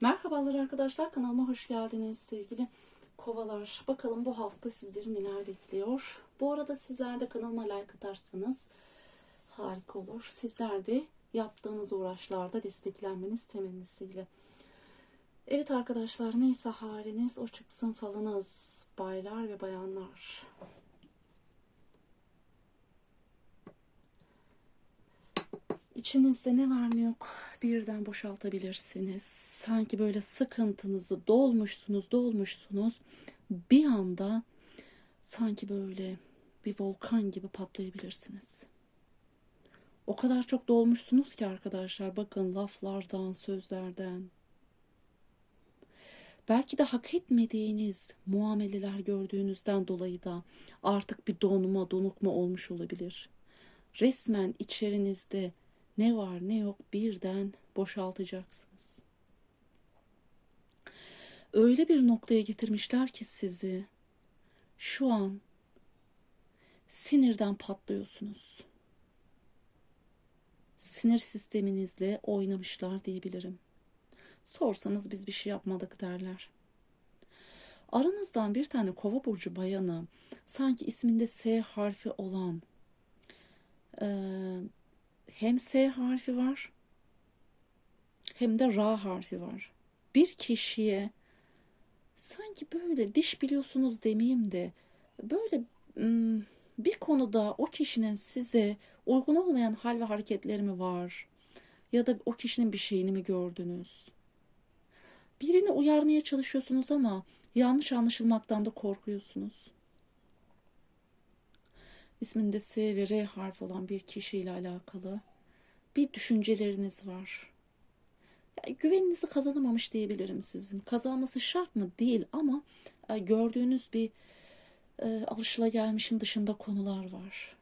Merhabalar arkadaşlar kanalıma hoş geldiniz sevgili kovalar. Bakalım bu hafta sizleri neler bekliyor. Bu arada sizler de kanalıma like atarsanız harika olur. Sizler de yaptığınız uğraşlarda desteklenmeniz temennisiyle. Evet arkadaşlar neyse haliniz o çıksın falınız baylar ve bayanlar. İçinizde ne var ne yok birden boşaltabilirsiniz. Sanki böyle sıkıntınızı dolmuşsunuz, dolmuşsunuz. Bir anda sanki böyle bir volkan gibi patlayabilirsiniz. O kadar çok dolmuşsunuz ki arkadaşlar bakın laflardan, sözlerden. Belki de hak etmediğiniz muameleler gördüğünüzden dolayı da artık bir donma, donukma olmuş olabilir. Resmen içerinizde ne var ne yok birden boşaltacaksınız. Öyle bir noktaya getirmişler ki sizi şu an sinirden patlıyorsunuz. Sinir sisteminizle oynamışlar diyebilirim. Sorsanız biz bir şey yapmadık derler. Aranızdan bir tane kova burcu bayanı sanki isminde S harfi olan hem S harfi var hem de Ra harfi var. Bir kişiye sanki böyle diş biliyorsunuz demeyeyim de böyle bir konuda o kişinin size uygun olmayan hal ve hareketleri mi var? Ya da o kişinin bir şeyini mi gördünüz? Birini uyarmaya çalışıyorsunuz ama yanlış anlaşılmaktan da korkuyorsunuz. İsminde S ve R harf olan bir kişiyle alakalı bir düşünceleriniz var. Yani güveninizi kazanamamış diyebilirim sizin. Kazanması şart mı? Değil ama e, gördüğünüz bir e, alışılagelmişin dışında konular var.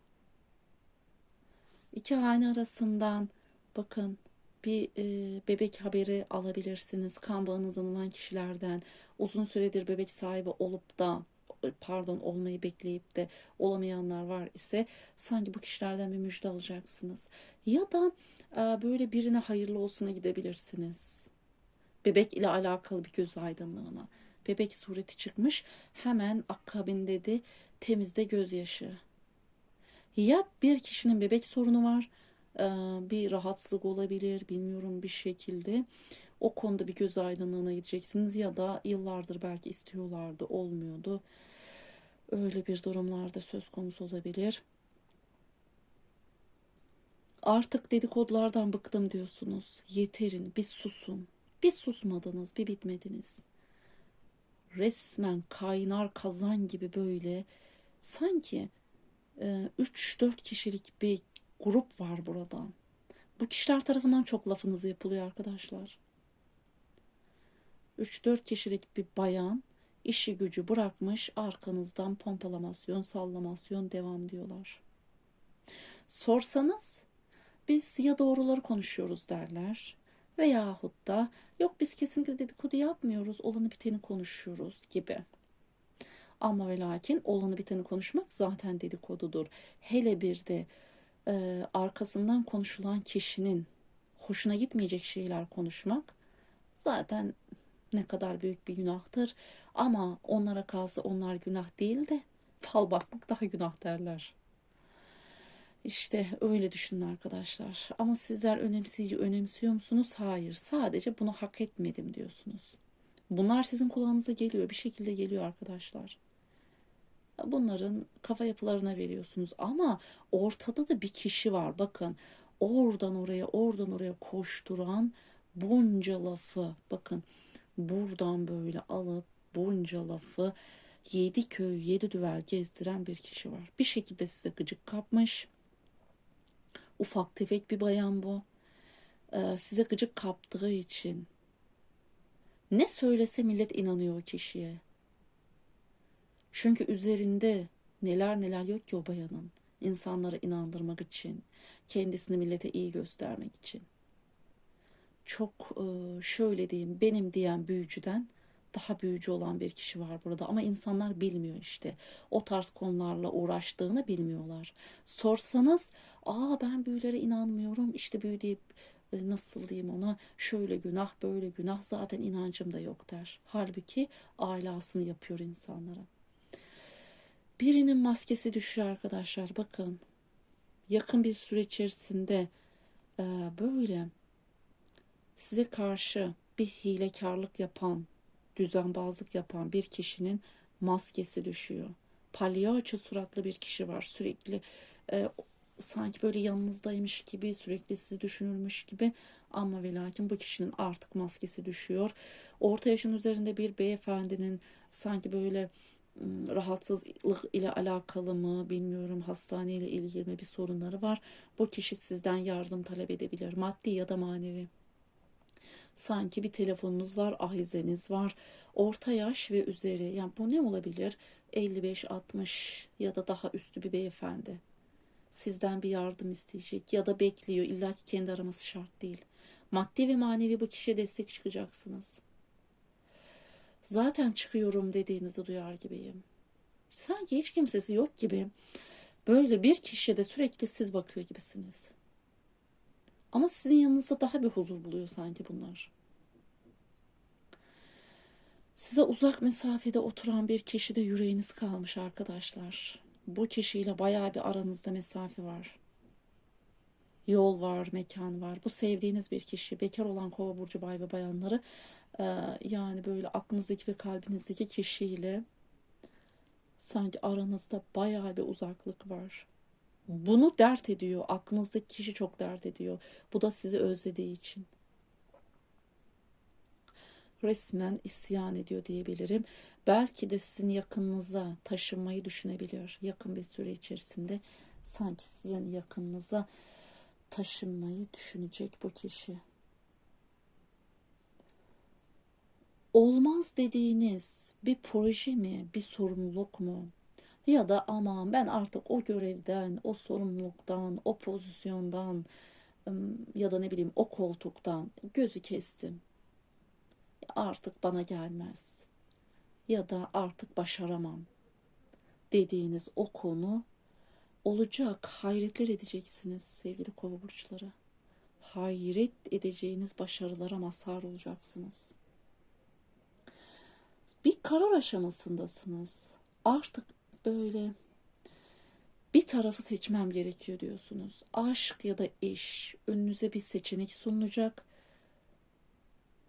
İki hane arasından bakın bir e, bebek haberi alabilirsiniz. Kan bağınızın olan kişilerden uzun süredir bebek sahibi olup da pardon olmayı bekleyip de olamayanlar var ise sanki bu kişilerden bir müjde alacaksınız. Ya da e, böyle birine hayırlı olsuna gidebilirsiniz. Bebek ile alakalı bir göz aydınlığına. Bebek sureti çıkmış hemen akabinde de temizde gözyaşı. Ya bir kişinin bebek sorunu var e, bir rahatsızlık olabilir bilmiyorum bir şekilde o konuda bir göz aydınlığına gideceksiniz ya da yıllardır belki istiyorlardı olmuyordu öyle bir durumlarda söz konusu olabilir. Artık dedikodulardan bıktım diyorsunuz. Yeterin, bir susun. Bir susmadınız, bir bitmediniz. Resmen kaynar kazan gibi böyle sanki 3-4 e, kişilik bir grup var burada. Bu kişiler tarafından çok lafınız yapılıyor arkadaşlar. 3-4 kişilik bir bayan işi gücü bırakmış arkanızdan pompalamasyon, sallamasyon devam diyorlar. Sorsanız biz ya doğruları konuşuyoruz derler veyahut da yok biz kesinlikle dedikodu yapmıyoruz olanı biteni konuşuyoruz gibi. Ama ve lakin olanı biteni konuşmak zaten dedikodudur. Hele bir de e, arkasından konuşulan kişinin hoşuna gitmeyecek şeyler konuşmak zaten ne kadar büyük bir günahtır. Ama onlara kalsa onlar günah değil de fal bakmak daha günah derler. İşte öyle düşünün arkadaşlar. Ama sizler önemseyici önemsiyor musunuz? Hayır. Sadece bunu hak etmedim diyorsunuz. Bunlar sizin kulağınıza geliyor. Bir şekilde geliyor arkadaşlar. Bunların kafa yapılarına veriyorsunuz. Ama ortada da bir kişi var. Bakın oradan oraya oradan oraya koşturan bunca lafı. Bakın buradan böyle alıp bunca lafı yedi köy yedi düver gezdiren bir kişi var. Bir şekilde size gıcık kapmış. Ufak tefek bir bayan bu. Ee, size gıcık kaptığı için ne söylese millet inanıyor kişiye. Çünkü üzerinde neler neler yok ki o bayanın. insanları inandırmak için, kendisini millete iyi göstermek için çok şöyle diyeyim benim diyen büyücüden daha büyücü olan bir kişi var burada ama insanlar bilmiyor işte. O tarz konularla uğraştığını bilmiyorlar. Sorsanız, "Aa ben büyülere inanmıyorum. işte büyü deyip e, nasıl diyeyim ona şöyle günah böyle günah zaten inancım da yok der. Halbuki alasını yapıyor insanlara. Birinin maskesi düşüyor arkadaşlar bakın. Yakın bir süre içerisinde böyle size karşı bir hilekarlık yapan, düzenbazlık yapan bir kişinin maskesi düşüyor. Palyaço suratlı bir kişi var sürekli e, sanki böyle yanınızdaymış gibi sürekli sizi düşünürmüş gibi ama ve lakin bu kişinin artık maskesi düşüyor. Orta yaşın üzerinde bir beyefendinin sanki böyle rahatsızlık ile alakalı mı bilmiyorum hastaneyle ilgili mi bir sorunları var. Bu kişi sizden yardım talep edebilir maddi ya da manevi. Sanki bir telefonunuz var, ahizeniz var. Orta yaş ve üzeri. Yani bu ne olabilir? 55-60 ya da daha üstü bir beyefendi. Sizden bir yardım isteyecek ya da bekliyor. İlla ki kendi araması şart değil. Maddi ve manevi bu kişiye destek çıkacaksınız. Zaten çıkıyorum dediğinizi duyar gibiyim. Sanki hiç kimsesi yok gibi. Böyle bir kişiye de sürekli siz bakıyor gibisiniz. Ama sizin yanınızda daha bir huzur buluyor sanki bunlar. Size uzak mesafede oturan bir kişide yüreğiniz kalmış arkadaşlar. Bu kişiyle bayağı bir aranızda mesafe var. Yol var, mekan var. Bu sevdiğiniz bir kişi, bekar olan kova burcu bay ve bayanları e, yani böyle aklınızdaki ve kalbinizdeki kişiyle sanki aranızda bayağı bir uzaklık var. Bunu dert ediyor. Aklınızdaki kişi çok dert ediyor. Bu da sizi özlediği için. Resmen isyan ediyor diyebilirim. Belki de sizin yakınınıza taşınmayı düşünebilir. Yakın bir süre içerisinde sanki sizin yakınınıza taşınmayı düşünecek bu kişi. Olmaz dediğiniz bir proje mi, bir sorumluluk mu? Ya da aman ben artık o görevden, o sorumluluktan, o pozisyondan ya da ne bileyim o koltuktan gözü kestim. Artık bana gelmez. Ya da artık başaramam dediğiniz o konu olacak. Hayretler edeceksiniz sevgili kova burçları. Hayret edeceğiniz başarılara mazhar olacaksınız. Bir karar aşamasındasınız. Artık böyle bir tarafı seçmem gerekiyor diyorsunuz. Aşk ya da iş önünüze bir seçenek sunulacak.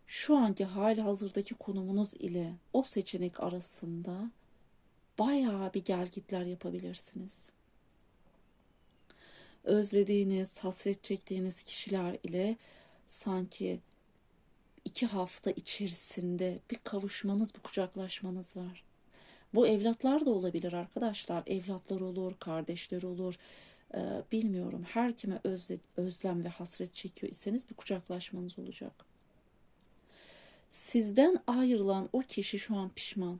Şu anki hali hazırdaki konumunuz ile o seçenek arasında bayağı bir gelgitler yapabilirsiniz. Özlediğiniz, hasret çektiğiniz kişiler ile sanki iki hafta içerisinde bir kavuşmanız, bir kucaklaşmanız var. Bu evlatlar da olabilir arkadaşlar. Evlatlar olur, kardeşler olur. Ee, bilmiyorum. Her kime özle, özlem ve hasret çekiyor iseniz bir kucaklaşmanız olacak. Sizden ayrılan o kişi şu an pişman.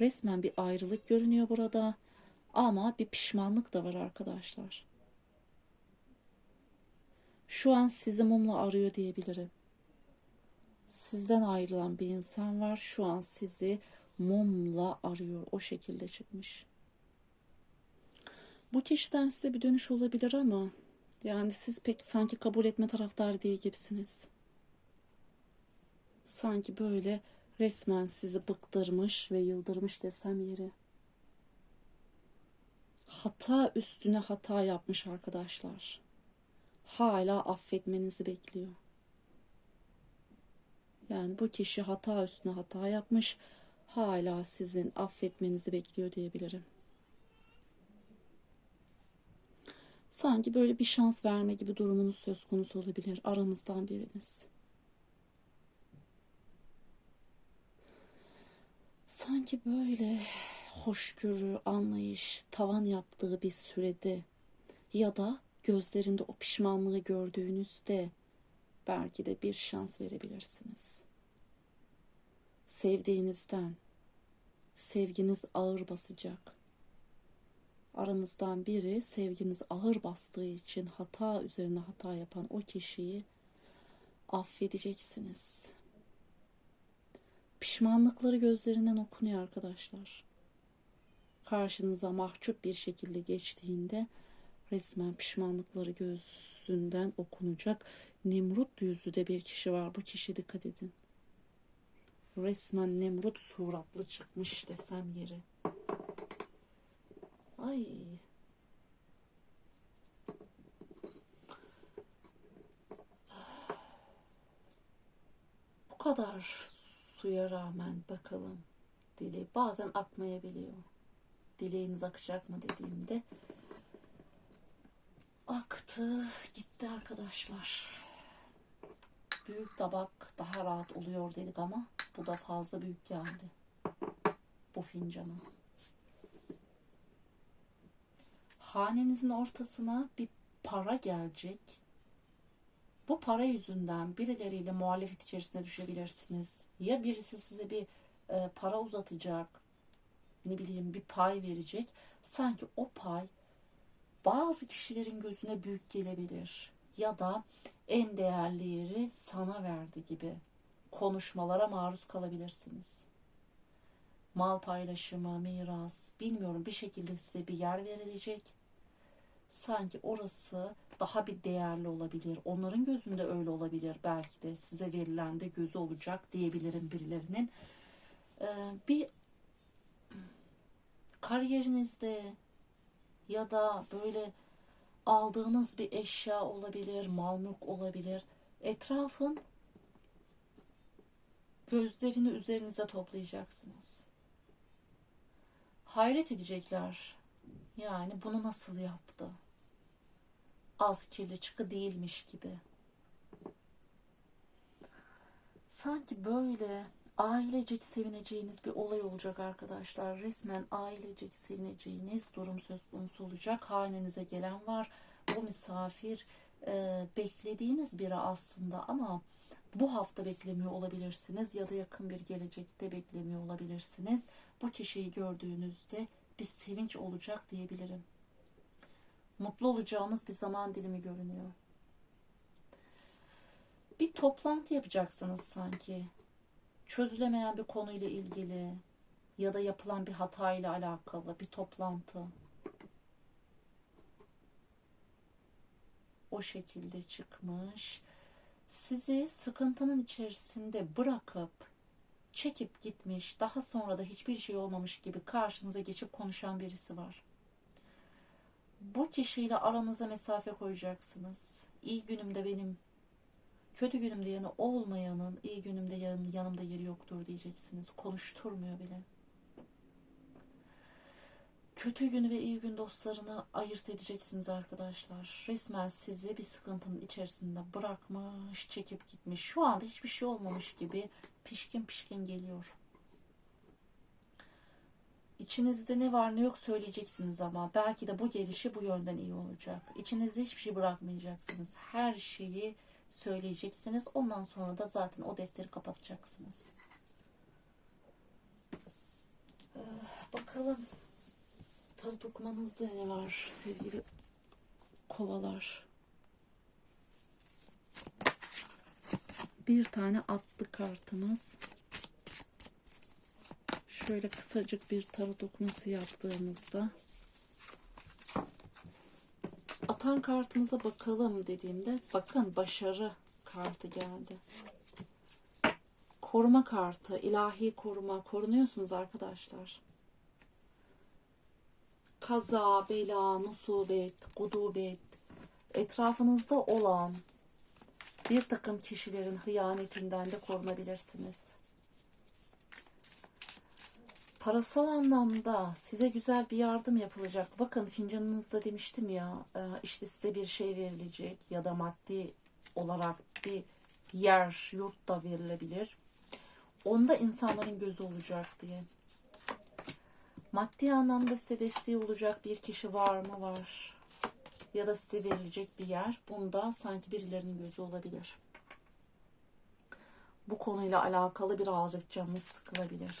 Resmen bir ayrılık görünüyor burada. Ama bir pişmanlık da var arkadaşlar. Şu an sizi mumla arıyor diyebilirim. Sizden ayrılan bir insan var. Şu an sizi mumla arıyor. O şekilde çıkmış. Bu kişiden size bir dönüş olabilir ama yani siz pek sanki kabul etme taraftar değil gibisiniz. Sanki böyle resmen sizi bıktırmış ve yıldırmış desem yeri. Hata üstüne hata yapmış arkadaşlar. Hala affetmenizi bekliyor. Yani bu kişi hata üstüne hata yapmış hala sizin affetmenizi bekliyor diyebilirim. Sanki böyle bir şans verme gibi durumunuz söz konusu olabilir aranızdan biriniz. Sanki böyle hoşgörü, anlayış, tavan yaptığı bir sürede ya da gözlerinde o pişmanlığı gördüğünüzde belki de bir şans verebilirsiniz. Sevdiğinizden, sevginiz ağır basacak. Aranızdan biri sevginiz ağır bastığı için hata üzerine hata yapan o kişiyi affedeceksiniz. Pişmanlıkları gözlerinden okunuyor arkadaşlar. Karşınıza mahcup bir şekilde geçtiğinde resmen pişmanlıkları gözünden okunacak. Nemrut yüzlü bir kişi var. Bu kişiye dikkat edin. Resmen Nemrut suratlı çıkmış desem yeri. Ay. Bu kadar suya rağmen bakalım dili bazen akmayabiliyor. Dileğiniz akacak mı dediğimde aktı gitti arkadaşlar. Büyük tabak daha rahat oluyor dedik ama bu da fazla büyük geldi. Bu fincana. Hanenizin ortasına bir para gelecek. Bu para yüzünden birileriyle muhalefet içerisine düşebilirsiniz. Ya birisi size bir e, para uzatacak, ne bileyim bir pay verecek. Sanki o pay bazı kişilerin gözüne büyük gelebilir. Ya da en değerli yeri sana verdi gibi konuşmalara maruz kalabilirsiniz. Mal paylaşımı, miras, bilmiyorum bir şekilde size bir yer verilecek. Sanki orası daha bir değerli olabilir. Onların gözünde öyle olabilir. Belki de size verilen de gözü olacak diyebilirim birilerinin. Ee, bir kariyerinizde ya da böyle aldığınız bir eşya olabilir, mal mülk olabilir. Etrafın gözlerini üzerinize toplayacaksınız. Hayret edecekler. Yani bunu nasıl yaptı? Az kirli çıkı değilmiş gibi. Sanki böyle ailecek sevineceğiniz bir olay olacak arkadaşlar. Resmen ailecek sevineceğiniz durum söz konusu olacak. Hanenize gelen var. Bu misafir e, beklediğiniz biri aslında ama bu hafta beklemiyor olabilirsiniz ya da yakın bir gelecekte beklemiyor olabilirsiniz. Bu kişiyi gördüğünüzde bir sevinç olacak diyebilirim. Mutlu olacağınız bir zaman dilimi görünüyor. Bir toplantı yapacaksınız sanki çözülemeyen bir konuyla ilgili ya da yapılan bir hatayla alakalı bir toplantı. O şekilde çıkmış. Sizi sıkıntının içerisinde bırakıp çekip gitmiş, daha sonra da hiçbir şey olmamış gibi karşınıza geçip konuşan birisi var. Bu kişiyle aranıza mesafe koyacaksınız. İyi günümde benim Kötü günümde yanı olmayanın iyi günümde yan, yanımda yeri yoktur diyeceksiniz. Konuşturmuyor bile. Kötü gün ve iyi gün dostlarını ayırt edeceksiniz arkadaşlar. Resmen sizi bir sıkıntının içerisinde bırakmış, çekip gitmiş. Şu anda hiçbir şey olmamış gibi pişkin pişkin geliyor. İçinizde ne var ne yok söyleyeceksiniz ama belki de bu gelişi bu yönden iyi olacak. İçinizde hiçbir şey bırakmayacaksınız. Her şeyi söyleyeceksiniz. Ondan sonra da zaten o defteri kapatacaksınız. Ee, bakalım tarot okumanızda ne var sevgili kovalar? Bir tane atlı kartımız. Şöyle kısacık bir tarot okuması yaptığımızda atan kartımıza bakalım dediğimde bakın başarı kartı geldi. Koruma kartı, ilahi koruma. Korunuyorsunuz arkadaşlar. Kaza, bela, musibet, gudubet, etrafınızda olan bir takım kişilerin hıyanetinden de korunabilirsiniz. Parasal anlamda size güzel bir yardım yapılacak. Bakın fincanınızda demiştim ya e, işte size bir şey verilecek ya da maddi olarak bir yer, yurt da verilebilir. Onda insanların gözü olacak diye. Maddi anlamda size desteği olacak bir kişi var mı? Var. Ya da size verilecek bir yer. Bunda sanki birilerinin gözü olabilir. Bu konuyla alakalı birazcık canınız sıkılabilir.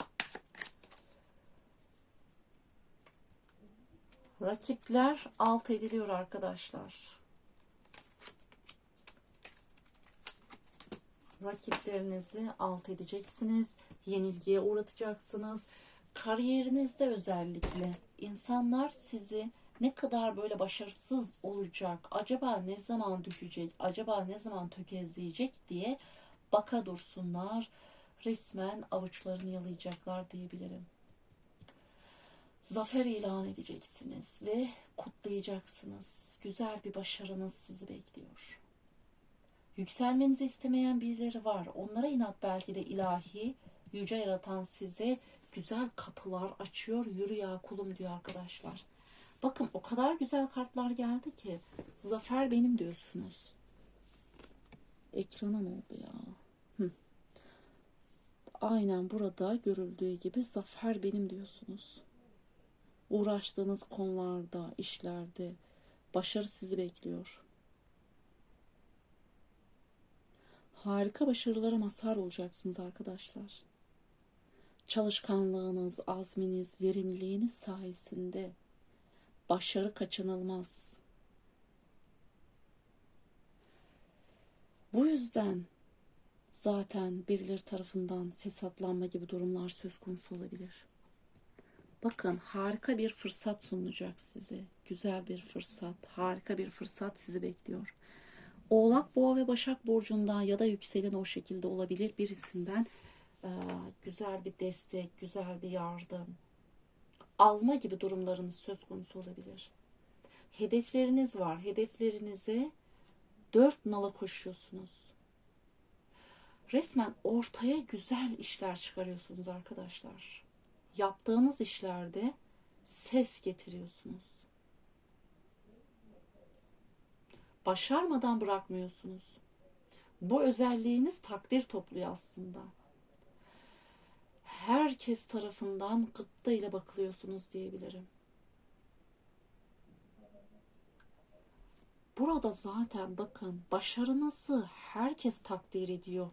Rakipler alt ediliyor arkadaşlar. Rakiplerinizi alt edeceksiniz. Yenilgiye uğratacaksınız. Kariyerinizde özellikle insanlar sizi ne kadar böyle başarısız olacak, acaba ne zaman düşecek, acaba ne zaman tökezleyecek diye baka dursunlar. Resmen avuçlarını yalayacaklar diyebilirim. Zafer ilan edeceksiniz ve kutlayacaksınız. Güzel bir başarınız sizi bekliyor. Yükselmenizi istemeyen birileri var. Onlara inat belki de ilahi, yüce yaratan size güzel kapılar açıyor. Yürü ya kulum diyor arkadaşlar. Bakın o kadar güzel kartlar geldi ki zafer benim diyorsunuz. Ekrana ne oldu ya? Hı. Aynen burada görüldüğü gibi zafer benim diyorsunuz. Uğraştığınız konularda, işlerde başarı sizi bekliyor. Harika başarılara mazhar olacaksınız arkadaşlar. Çalışkanlığınız, azminiz, verimliliğiniz sayesinde başarı kaçınılmaz. Bu yüzden zaten birileri tarafından fesatlanma gibi durumlar söz konusu olabilir. Bakın harika bir fırsat sunulacak size. Güzel bir fırsat, harika bir fırsat sizi bekliyor. Oğlak, Boğa ve Başak burcundan ya da yükselen o şekilde olabilir birisinden güzel bir destek, güzel bir yardım, alma gibi durumlarınız söz konusu olabilir. Hedefleriniz var. Hedeflerinize dört nala koşuyorsunuz. Resmen ortaya güzel işler çıkarıyorsunuz arkadaşlar. Yaptığınız işlerde ses getiriyorsunuz. Başarmadan bırakmıyorsunuz. Bu özelliğiniz takdir topluyor aslında. Herkes tarafından gıpta ile bakılıyorsunuz diyebilirim. Burada zaten bakın başarınızı herkes takdir ediyor.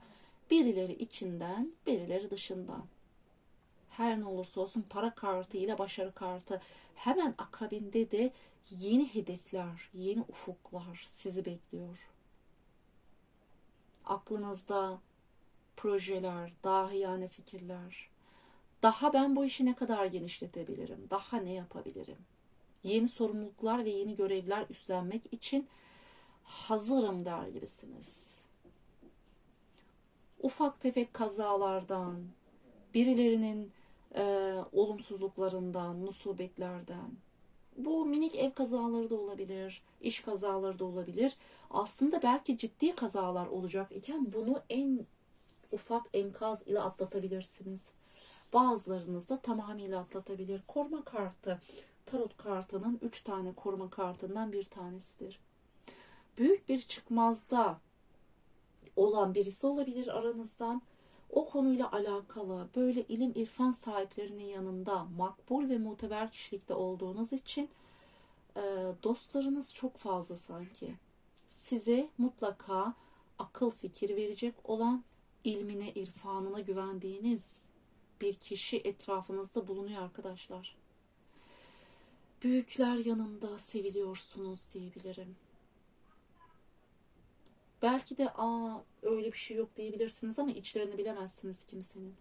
Birileri içinden, birileri dışından. Her ne olursa olsun para kartı ile başarı kartı hemen akabinde de yeni hedefler, yeni ufuklar sizi bekliyor. Aklınızda projeler, dahiyane fikirler. Daha ben bu işi ne kadar genişletebilirim? Daha ne yapabilirim? Yeni sorumluluklar ve yeni görevler üstlenmek için hazırım der gibisiniz. Ufak tefek kazalardan, birilerinin e, olumsuzluklarından, musibetlerden, bu minik ev kazaları da olabilir, iş kazaları da olabilir. Aslında belki ciddi kazalar olacak iken bunu en ufak enkaz ile atlatabilirsiniz. Bazılarınız da tamamıyla atlatabilir. Koruma kartı, tarot kartının 3 tane koruma kartından bir tanesidir. Büyük bir çıkmazda olan birisi olabilir aranızdan. O konuyla alakalı böyle ilim irfan sahiplerinin yanında makbul ve muteber kişilikte olduğunuz için e, dostlarınız çok fazla sanki. Size mutlaka akıl fikir verecek olan ilmine, irfanına güvendiğiniz bir kişi etrafınızda bulunuyor arkadaşlar. Büyükler yanında seviliyorsunuz diyebilirim. Belki de aa öyle bir şey yok diyebilirsiniz ama içlerini bilemezsiniz kimsenin.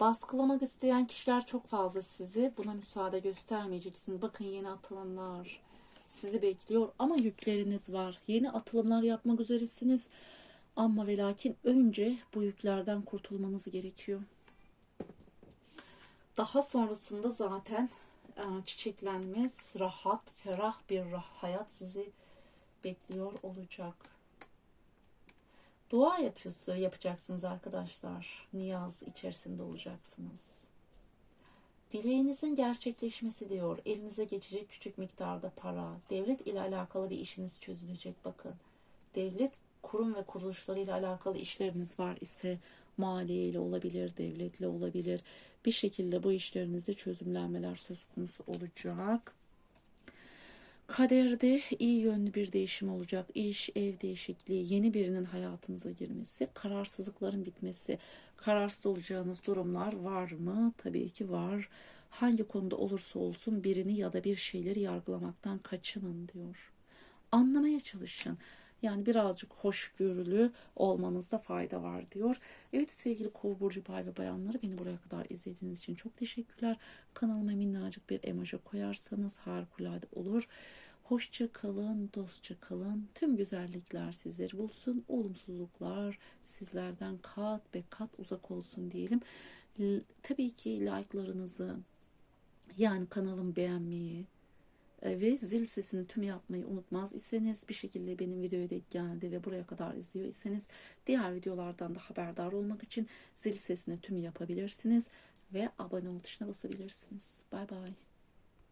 Baskılamak isteyen kişiler çok fazla sizi. Buna müsaade göstermeyeceksiniz. Bakın yeni atılanlar sizi bekliyor ama yükleriniz var. Yeni atılımlar yapmak üzeresiniz. Ama ve lakin önce bu yüklerden kurtulmanız gerekiyor. Daha sonrasında zaten e, çiçeklenme, rahat, ferah bir hayat sizi bekliyor olacak. Dua yapıyorsa yapacaksınız arkadaşlar. Niyaz içerisinde olacaksınız. Dileğinizin gerçekleşmesi diyor. Elinize geçecek küçük miktarda para. Devlet ile alakalı bir işiniz çözülecek bakın. Devlet kurum ve kuruluşlarıyla alakalı işleriniz var ise maliye ile olabilir, devletle olabilir. Bir şekilde bu işlerinizde çözümlenmeler söz konusu olacak. Kaderde iyi yönlü bir değişim olacak. İş, ev değişikliği, yeni birinin hayatınıza girmesi, kararsızlıkların bitmesi, kararsız olacağınız durumlar var mı? Tabii ki var. Hangi konuda olursa olsun birini ya da bir şeyleri yargılamaktan kaçının diyor. Anlamaya çalışın. Yani birazcık hoşgörülü olmanızda fayda var diyor. Evet sevgili kova burcu bay ve bayanları beni buraya kadar izlediğiniz için çok teşekkürler. Kanalıma minnacık bir emoji koyarsanız harikulade olur. Hoşça kalın, dostça kalın. Tüm güzellikler sizleri bulsun. Olumsuzluklar sizlerden kat ve kat uzak olsun diyelim. Tabii ki like'larınızı yani kanalımı beğenmeyi ve zil sesini tüm yapmayı unutmaz iseniz bir şekilde benim videoya denk geldi ve buraya kadar izliyor iseniz diğer videolardan da haberdar olmak için zil sesini tüm yapabilirsiniz ve abone ol tuşuna basabilirsiniz. Bay bay.